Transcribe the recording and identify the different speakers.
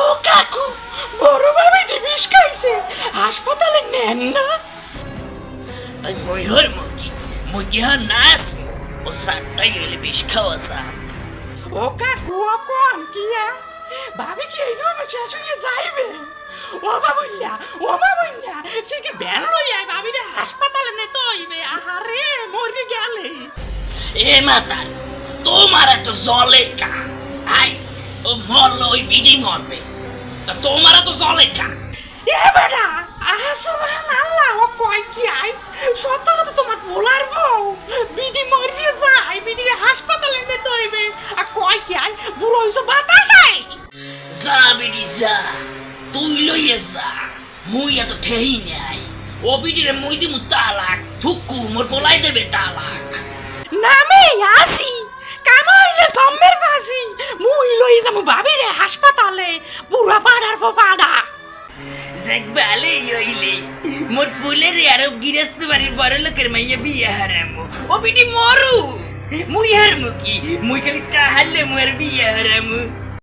Speaker 1: ও কাকু বড় ভাবিটি বিষ খাইছে হাসপাতালে নেন না।
Speaker 2: তাই মই হর মুখি মই হর নাস ও সাতটাই হইলে বিষ খাওয়া সাত।
Speaker 1: ও কাকু ও কোন কিয়া ভাবি কি এই রুমে শেষুয়ে যাইবে? ও বাবুল্লা ও বাবুল্লা সে কি ব্যান লইয়া ভাবিরে হাসপাতালে নিতে হইবে আহারে মরে গেলে।
Speaker 2: এ মাতার তোমার এত জলে কা। আই ও মরলো ওই বিড়ি মরবে। তা তোমার এত জলে কা
Speaker 1: এ বেটা আহা সুবহান আল্লাহ ও কয় কি আই? সত্য তো তোমার ভোলার বউ। বিডি মরিয়ে যায় বিডি হাসপাতালে নিতে হইবে। আর কয় কি আই? বুড়ো হইছো বাতাস আই
Speaker 2: যা বিড়ি যা। তুই লইয়ে যা। মুই এত ঠেহি নাই। ও বিড়িরে মুই দিমু তালাক। থুকু মোর বলাই দেবে তালাক।
Speaker 1: নামে মুই রে হাসপাতালে, বুড়া পাড়ার পাড়া।
Speaker 2: যাক ভালোই হইলে মোর ফুলের আরও গিরস্ত বাড়ির বড় লোকের মাইয়া বিয়ে হারামো। ও বিটি মরু। মুই হারমু কি? মুই খালি টাহালে মোর বিয়ে হারামু।